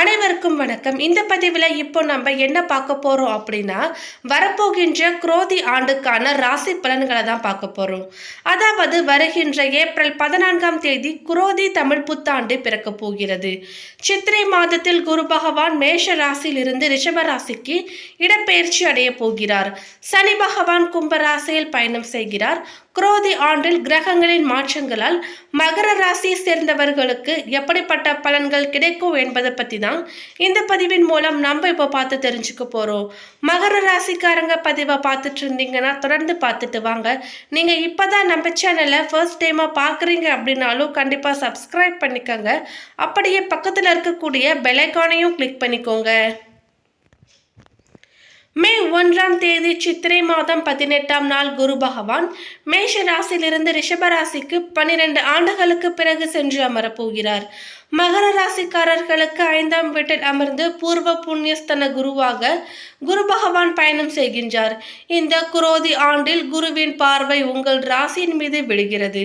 அனைவருக்கும் வணக்கம். இந்த பதிவில் இப்போ நம்ம என்ன பார்க்க போகிறோம் அப்படின்னா வரப்போகின்ற குரோதி ஆண்டுக்கான ராசி பலன்களை தான் பார்க்க போகிறோம் அதாவது வருகின்ற ஏப்ரல் பதினான்காம் தேதி குரோதி தமிழ் புத்தாண்டு பிறக்க போகிறது. சித்திரை மாதத்தில் குரு பகவான் மேஷ ராசியிலிருந்து ரிஷப ராசிக்கு இடப்பெயர்ச்சி அடைய போகிறார். சனி பகவான் கும்ப ராசியில் பயணம் செய்கிறார். குரோதி ஆண்டில் கிரகங்களின் மாற்றங்களால் மகர ராசியை சேர்ந்தவர்களுக்கு எப்படிப்பட்ட பலன்கள் கிடைக்கும் என்பதை பற்றி தான் இந்த பதிவின் மூலம் நம்ம இப்போ பார்த்து தெரிஞ்சுக்க போகிறோம் மகர ராசிக்காரங்க பதிவை பார்த்துட்டு இருந்தீங்கன்னா தொடர்ந்து பார்த்துட்டு வாங்க. நீங்கள் இப்போ தான் நம்ம சேனலை ஃபர்ஸ்ட் டைமாக பார்க்குறீங்க அப்படின்னாலும் கண்டிப்பாக சப்ஸ்கிரைப் பண்ணிக்கோங்க. அப்படியே பக்கத்தில் இருக்கக்கூடிய பெலைக்கானையும் கிளிக் பண்ணிக்கோங்க. மே ஒன்றாம் தேதி சித்திரை மாதம் பதினெட்டாம் நாள் குரு பகவான் மேஷ ராசியிலிருந்து ரிஷப ராசிக்கு பன்னிரண்டு ஆண்டுகளுக்கு பிறகு சென்று அமரப்போகிறார். மகர ராசிக்காரர்களுக்கு ஐந்தாம் வீட்டில் அமர்ந்து பூர்வ புண்ணியஸ்தன குருவாக குரு பகவான் பயணம் செய்கின்றார். இந்த குரோதி ஆண்டில் குருவின் பார்வை உங்கள் ராசியின் மீது விழுகிறது.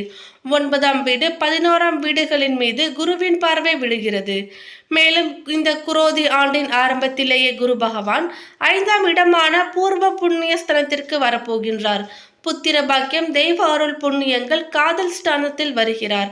ஒன்பதாம் வீடு பதினோராம் வீடுகளின் மீது குருவின் பார்வை விழுகிறது. மேலும் இந்த குரோதி ஆண்டின் ஆரம்பத்திலேயே குரு பகவான் ஐந்தாம் இடமான பூர்வ புண்ணிய ஸ்தலத்திற்கு வரப்போகின்றார். புத்திர பாக்கியம் தெய்வ அருள் புண்ணியங்கள் காதல் ஸ்தானத்தில் வருகிறார்.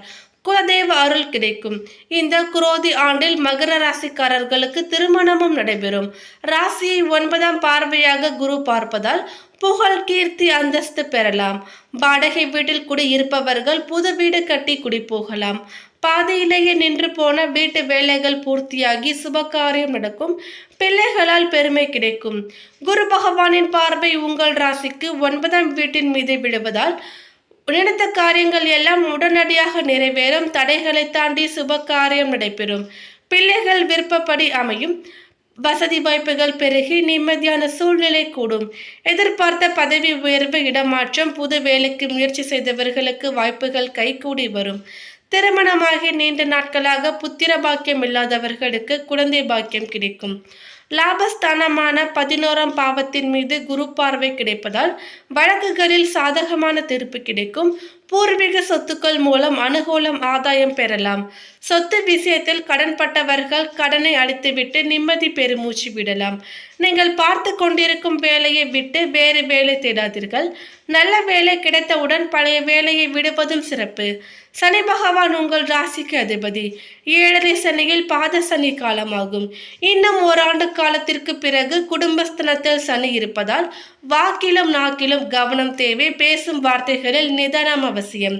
குலதெய்வ அருள் கிடைக்கும். இந்த குரோதி ஆண்டில் மகர ராசிக்காரர்களுக்கு திருமணமும் நடைபெறும். ராசியை ஒன்பதாம் பார்வையாக குரு பார்ப்பதால் புகழ் கீர்த்தி அந்தஸ்து பெறலாம். வாடகை வீட்டில் குடியிருப்பவர்கள் புது வீடு கட்டி குடிபோகலாம். பாதையிலேயே நின்று போன வீட்டு வேலைகள் பூர்த்தியாகி சுபகாரியம் நடக்கும். பிள்ளைகளால் பெருமை கிடைக்கும். குரு பகவானின் பார்வை உங்கள் ராசிக்கு ஒன்பதாம் வீட்டின் மீது விழுவதால் நினைத்த காரியங்கள் எல்லாம் உடனடியாக நிறைவேறும். தடைகளை தாண்டி சுபகாரியம் நடைபெறும். பிள்ளைகள் விருப்பப்படி அமையும். வசதி வாய்ப்புகள் பெருகி நிம்மதியான சூழ்நிலை கூடும். எதிர்பார்த்த பதவி உயர்வு இடமாற்றம் புது வேலைக்கு முயற்சி செய்தவர்களுக்கு வாய்ப்புகள் கைகூடி வரும். திருமணமாகி நீண்ட நாட்களாக புத்திர பாக்கியம் இல்லாதவர்களுக்கு குழந்தை பாக்கியம் கிடைக்கும். லாபஸ்தானமான பதினோராம் பாவத்தின் மீது குரு பார்வை கிடைப்பதால் வழக்குகளில் சாதகமான தீர்ப்பு கிடைக்கும். பூர்வீக சொத்துக்கள் மூலம் அனுகூலம் ஆதாயம் பெறலாம். சொத்து விஷயத்தில் கடன்பட்டவர்கள் கடனை அளித்துவிட்டு நிம்மதி பெருமூச்சு விடலாம். நீங்கள் பார்த்து கொண்டிருக்கும் வேலையை விட்டு வேறு வேலை தேடாதீர்கள். நல்ல வேலை கிடைத்தவுடன் பழைய வேலையை விடுவதும் சிறப்பு. சனி பகவான் உங்கள் ராசிக்கு அதிபதி. ஏழரை சனியில் பாத சனி காலமாகும். இன்னும் ஓராண்டு காலத்திற்கு பிறகு குடும்பஸ்தனத்தில் சனி இருப்பதால் வாக்கிலும் நாக்கிலும் கவனம் தேவை. பேசும் வார்த்தைகளில் நிதானம் அவசியம்.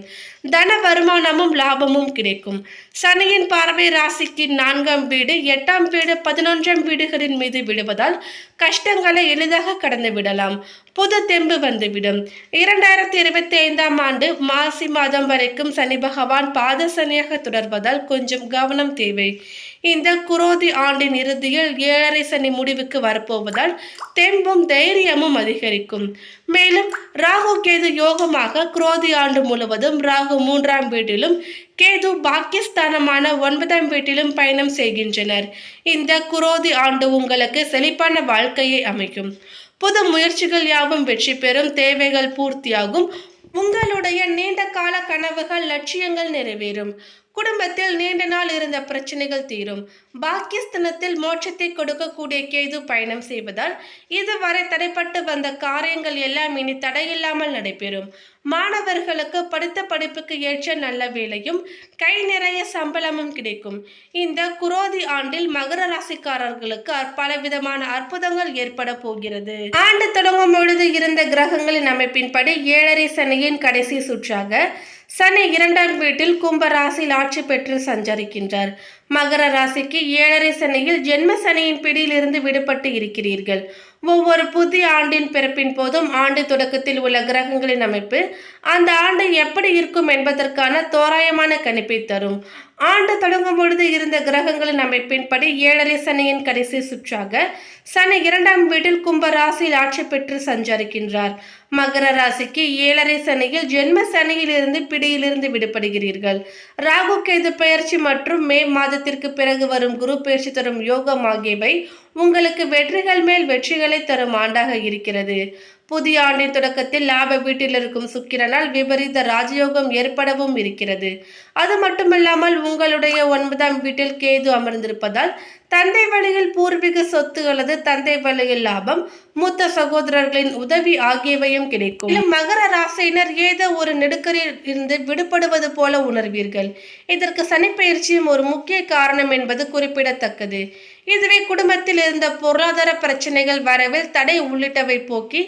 தன வருமானமும் லாபமும் கிடைக்கும். சனியின் பார்வை ராசிக்கு நான்காம் வீடு எட்டாம் வீடு பதினொன்றாம் வீடுகளின் மீது விடுவதால் கஷ்டங்களை எளிதாக கடந்து விடலாம். புது தெம்பு வந்துவிடும். இரண்டாயிரத்தி இருபத்தி ஐந்தாம் ஆண்டு மாசி மாதம் வரைக்கும் சனி பகவான் பாத சனியாக தொடர்வதால் கொஞ்சம் கவனம் தேவை. இந்த குரோதி ஆண்டின் இறுதியில் ஏழரை சனி முடிவுக்கு வரப்போவதால் தெம்பும் தைரியமும் அதிகரிக்கும். மேலும் ராகு கேது யோகமாக குரோதி ஆண்டு முழுவதும் ராகு மூன்றாம் வீட்டிலும் கேது பாக்கியஸ்தானமான ஒன்பதாம் வீட்டிலும் பயணம் செய்கின்றனர். இந்த குரோதி ஆண்டு உங்களுக்கு செழிப்பான வாழ்க்கையை அமைக்கும். புது முயற்சிகள் யாவும் வெற்றி பெறும். தேவைகள் பூர்த்தியாகும். உங்களுடைய நீண்ட கால கனவுகள் லட்சியங்கள் நிறைவேறும். குடும்பத்தில் நீண்ட நாள் இருந்த பிரச்சனைகள் தீரும். பாக்கியஸ்தனத்தில் மோட்சத்தை கொடுக்கக்கூடிய கேது பயணம் செய்வதால் இதுவரை தடைப்பட்டு வந்த காரியங்கள் எல்லாம் இனி தடையில்லாமல் நடைபெறும். மாணவர்களுக்கு படித்த படிப்புக்கு ஏற்ற நல்ல வேலையும் கை நிறைய சம்பளமும் கிடைக்கும். இந்த குரோதி ஆண்டில் மகர ராசிக்காரர்களுக்கு பலவிதமான அற்புதங்கள் ஏற்பட போகிறது. ஆண்டு தொடங்கும் பொழுது இருந்த கிரகங்களின் அமைப்பின்படி ஏழரை சனியின் கடைசி சுற்றாக சனி இரண்டாம் வீட்டில் கும்ப ராசியில் ஆட்சி பெற்று சஞ்சரிக்கின்றார். மகர ராசிக்கு ஏழரை சனியில் ஜென்ம சனியின் பிடியிலிருந்து விடுபட்டு இருக்கிறீர்கள். ஒவ்வொரு புதிய ஆண்டின் பிறப்பின் போதும் ஆண்டு தொடக்கத்தில் உள்ள கிரகங்களின் அமைப்பு அந்த ஆண்டு எப்படி இருக்கும் என்பதற்கான தோராயமான கணிப்பை தரும். ஆண்டு தொடங்கும் பொழுது இருந்த கிரகங்களின் அமைப்பின்படி ஏழரை சனியின் கடைசி சுற்றாக சனி இரண்டாம் வீட்டில் கும்ப ராசியில் ஆட்சி பெற்று சஞ்சரிக்கின்றார். மகர ராசிக்கு ஏழரை சனியில் ஜென்ம சனியிலிருந்து பிடியிலிருந்து விடுபடுகிறீர்கள். ராகு கேது பயிற்சி மற்றும் மே மாதத்திற்கு பிறகு வரும் குரு பயிற்சி தரும் யோகம் ஆகியவை உங்களுக்கு வெற்றிகள் மேல் வெற்றிகளை தரும் ஆண்டாக இருக்கிறது. புதிய ஆண்டின் தொடக்கத்தில் லாப வீட்டில் இருக்கும் சுக்கிரனால் விபரீத ராஜயோகம் ஏற்படவும் இருக்கிறது. அது மட்டுமல்லாமல் உங்களுடைய ஒன்பதாம் வீட்டில் கேது அமர்ந்திருப்பதால் தந்தை வழியில் பூர்வீக சொத்து அல்லது தந்தை வழியில் லாபம் மூத்த சகோதரர்களின் உதவி ஆகியவையும் கிடைக்கும். மகர ராசியினர் ஏதோ ஒரு நெடுக்கரில் இருந்து விடுபடுவது போல உணர்வீர்கள். இதற்கு சனிப்பயிற்சியும் ஒரு முக்கிய காரணம் என்பது குறிப்பிடத்தக்கது. இதுவே குடும்பத்தில் இருந்த பொருளாதார பிரச்சனைகள் வரவில் தடை உள்ளிட்டவை போக்கி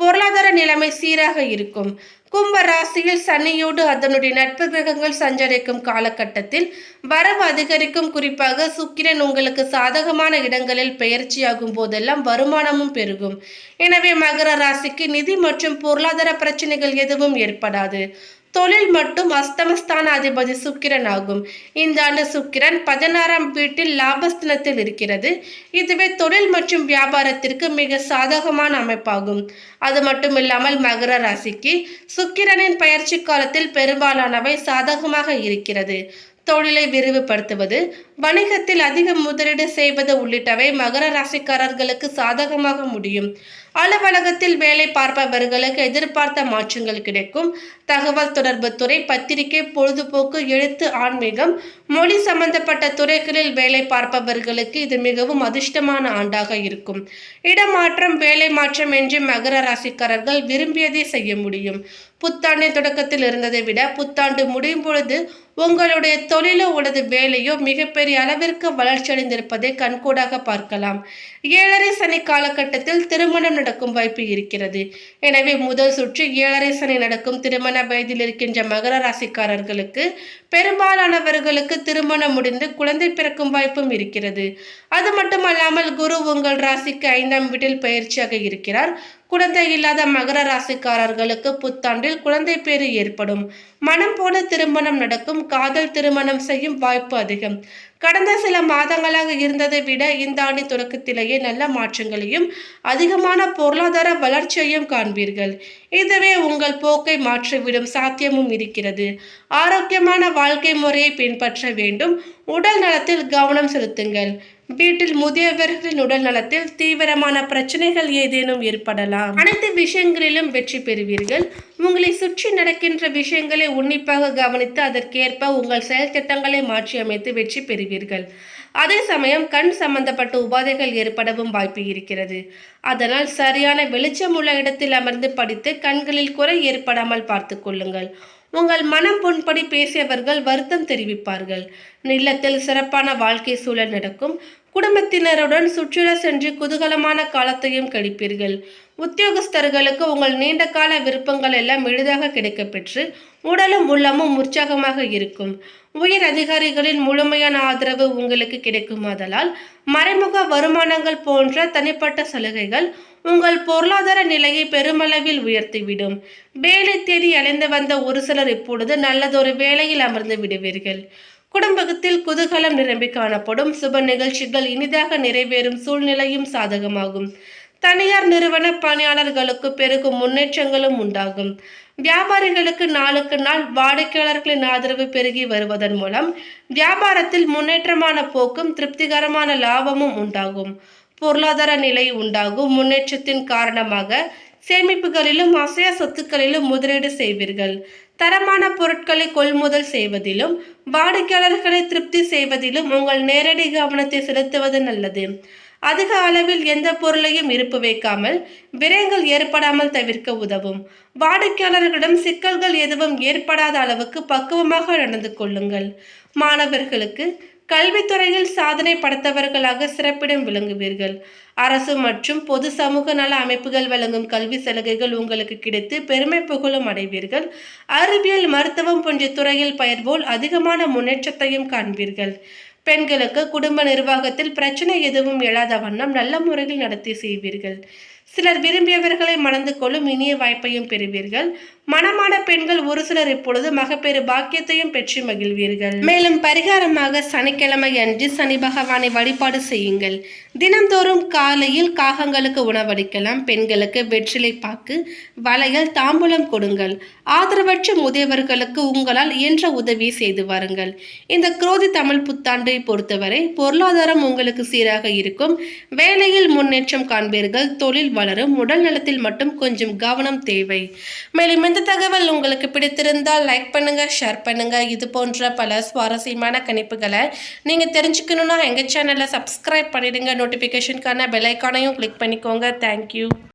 பொருளாதார நிலைமை சீராக இருக்கும். கும்ப ராசியில் சனியோடு அதனுடைய நட்பு கிரகங்கள் சஞ்சரிக்கும் காலகட்டத்தில் வரவு அதிகரிக்கும். குறிப்பாக சுக்கிரன் உங்களுக்கு சாதகமான இடங்களில் பெயர்ச்சியாகும் போதெல்லாம் வருமானமும் பெருகும். எனவே மகர ராசிக்கு நிதி மற்றும் பொருளாதார பிரச்சனைகள் எதுவும் ஏற்படாது. தொழில் மட்டும் அஸ்தமஸ்தான அதிபதி சுக்கிரன் ஆகும். இந்த ஆண்டு சுக்கிரன் பதினாறாம் வீட்டில் லாபஸ்தனத்தில் இருக்கிறது. இதுவே தொழில் மற்றும் வியாபாரத்திற்கு மிக சாதகமான அமைப்பாகும். அது மட்டுமில்லாமல் மகர ராசிக்கு சுக்கிரனின் பயிற்சி காலத்தில் பெரும்பாலானவை சாதகமாக இருக்கிறது. தொழிலை விரிவுபடுத்துவது வணிகத்தில் அதிக முதலீடு செய்வது உள்ளிட்டவை மகர ராசிக்காரர்களுக்கு சாதகமாக முடியும். அலுவலகத்தில் வேலை பார்ப்பவர்களுக்கு எதிர்பார்த்த மாற்றங்கள் கிடைக்கும். தகவல் தொடர்பு துறை பத்திரிகை பொழுதுபோக்கு எழுத்து ஆன்மீகம் மொழி சம்பந்தப்பட்ட துறைகளில் வேலை பார்ப்பவர்களுக்கு இது மிகவும் அதிர்ஷ்டமான ஆண்டாக இருக்கும். இடமாற்றம் வேலை மாற்றம் என்று மகர ராசிக்காரர்கள் விரும்பியதை செய்ய முடியும். புத்தாண்டின் தொடக்கத்தில் இருந்ததை விட புத்தாண்டு முடியும் பொழுது உங்களுடைய தொழிலோ அல்லது வேலையோ மிகப்பெரிய அளவிற்கு வளர்ச்சியடைந்திருப்பதை கண்கூடாக பார்க்கலாம். ஏழரை சனி காலகட்டத்தில் திருமணம் நடக்கும் வாய்ப்பு இருக்கிறது. எனவே முதல் சுற்று ஏழரை சனி நடக்கும் திருமண வயதில் இருக்கின்ற மகர ராசிக்காரர்களுக்கு பெரும்பாலானவர்களுக்கு திருமணம் முடிந்து குழந்தை பிறக்கும் வாய்ப்பும் இருக்கிறது. அது மட்டுமல்லாமல் குரு உங்கள் ராசிக்கு ஐந்தாம் வீட்டில் பயிற்சியாக இருக்கிறார். குழந்தை இல்லாத மகர ராசிக்காரர்களுக்கு புத்தாண்டில் குழந்தை பேறு ஏற்படும். மனம் போல திருமணம் நடக்கும். காதல் திருமணம் செய்யும் வாய்ப்பு அதிகம். கடந்த சில மாதங்களாக இருந்ததை விட இந்த ஆண்டு தொடக்கத்திலேயே நல்ல மாற்றங்களையும் அதிகமான பொருளாதார வளர்ச்சியையும் காண்பீர்கள். இதுவே உங்கள் போக்கை மாற்றிவிடும் சாத்தியமும் இருக்கிறது. ஆரோக்கியமான வாழ்க்கை முறையை பின்பற்ற வேண்டும். உடல் நலத்தில் கவனம் செலுத்துங்கள். வீட்டில் முதியவர்களின் உடல் நலத்தில் தீவிரமான பிரச்சனைகள் ஏதேனும் ஏற்படலாம். அனைத்து விஷயங்களிலும் வெற்றி பெறுவீர்கள். உங்களை சுற்றி நடக்கின்ற விஷயங்களை உன்னிப்பாக கவனித்து அதற்கேற்ப உங்கள் செயல் திட்டங்களை மாற்றியமைத்து வெற்றி பெறுவீர்கள். அதே சமயம் கண் சம்பந்தப்பட்ட உபாதைகள் ஏற்படவும் வாய்ப்பு இருக்கிறது. அதனால் சரியான வெளிச்சம் உள்ள இடத்தில் அமர்ந்து படித்து கண்களில் குறை ஏற்படாமல் பார்த்து கொள்ளுங்கள். உங்கள் மனம் புண்படி பேசியவர்கள் வருத்தம் தெரிவிப்பார்கள். இல்லத்தில் சிறப்பான வாழ்க்கை சூழல் நடக்கும். குடும்பத்தினருடன் சுற்றுலா சென்று குதூகலமான காலத்தையும் கழிப்பீர்கள். உத்தியோகஸ்தர்களுக்கு உங்கள் நீண்ட கால விருப்பங்கள் எல்லாம் எளிதாக கிடைக்கப்பெற்று உடலும் உள்ளமும் உற்சாகமாக இருக்கும். உயர் அதிகாரிகளின் முழுமையான ஆதரவு உங்களுக்கு கிடைக்குமாதலால் மறைமுக வருமானங்கள் போன்ற தனிப்பட்ட சலுகைகள் உங்கள் பொருளாதார நிலையை பெருமளவில் உயர்த்திவிடும். வேலை தேடி அலைந்து வந்த ஒரு சிலர் இப்பொழுது நல்லதொரு வேலையில் அமர்ந்து விடுவீர்கள். குடும்பத்தில் குதூகலம் நிரம்பி காணப்படும் சுப நிகழ்ச்சிகள் இனிதாக நிறைவேறும் சூழ்நிலையும் சாதகமாகும். தனியார் நிறுவன பணியாளர்களுக்கு பெருகும் முன்னேற்றங்களும் உண்டாகும். வியாபாரிகளுக்கு நாளுக்கு நாள் வாடிக்கையாளர்களின் ஆதரவு பெருகி வருவதன் மூலம் வியாபாரத்தில் முன்னேற்றமான போக்கும் திருப்திகரமான லாபமும் உண்டாகும். பொருளாதார நிலை உண்டாகும். முன்னேற்றத்தின் காரணமாக சேமிப்புகளிலும் அசைய சொத்துக்களிலும் முதலீடு செய்வீர்கள். தரமான பொருட்களை கொள்முதல் செய்வதிலும் வாடிக்கையாளர்களை திருப்தி செய்வதிலும் உங்கள் நேரடி கவனத்தை செலுத்துவது நல்லது. அதிக அளவில் எந்த பொருளையும் இருப்பு வைக்காமல் விரயங்கள் ஏற்படாமல் தவிர்க்க உதவும். வாடிக்கையாளர்களிடம் சிக்கல்கள் எதுவும் ஏற்படாத அளவுக்கு பக்குவமாக நடந்து கொள்ளுங்கள். மாணவர்களுக்கு கல்வித்துறையில் சாதனை படைத்தவர்களாக சிறப்பிடம் விளங்குவீர்கள். அரசு மற்றும் பொது சமூக நல அமைப்புகள் வழங்கும் கல்வி சலுகைகள் உங்களுக்கு கிடைத்து பெருமை புகழும் அடைவீர்கள். அறிவியல் மருத்துவம் போன்ற துறையில் பயிர்வோல் அதிகமான முன்னேற்றத்தையும் காண்பீர்கள். பெண்களுக்கு குடும்ப நிர்வாகத்தில் பிரச்சனை எதுவும் எழாத வண்ணம் நல்ல முறையில் நடத்தி செய்வீர்கள். சிலர் விரும்பியவர்களை மணந்து கொள்ளும் இனிய வாய்ப்பையும் பெறுவீர்கள். மனமான பெண்கள் ஒரு சிலர் இப்பொழுது மகப்பேறு பாக்கியத்தையும் பெற்று மகிழ்வீர்கள். மேலும் பரிகாரமாக சனிக்கிழமை அன்று சனி பகவானை வழிபாடு செய்யுங்கள். தினந்தோறும் காலையில் காகங்களுக்கு உணவளிக்கலாம். பெண்களுக்கு வெற்றிலை பாக்கு வளையல் தாம்பூலம் கொடுங்கள். ஆதரவற்ற முதியவர்களுக்கு உங்களால் இயன்ற உதவி செய்து வாருங்கள். இந்த குரோதி தமிழ் புத்தாண்டை பொறுத்தவரை பொருளாதாரம் உங்களுக்கு சீராக இருக்கும். வேலையில் முன்னேற்றம் காண்பீர்கள். தொழில் வளரும். உடல் நலத்தில் மட்டும் கொஞ்சம் கவனம் தேவை. மேலும் இந்த தகவல் உங்களுக்கு பிடித்திருந்தால் லைக் பண்ணுங்கள் ஷேர் பண்ணுங்கள் இது போன்ற பல சுவாரஸ்யமான கணிப்புகளை நீங்கள் தெரிஞ்சுக்கணும்னா எங்கள் சேனலை சப்ஸ்கிரைப் பண்ணிவிடுங்க நோட்டிஃபிகேஷனுக்கான பெல் ஐக்கானையும் கிளிக் பண்ணிக்கோங்க. Thank you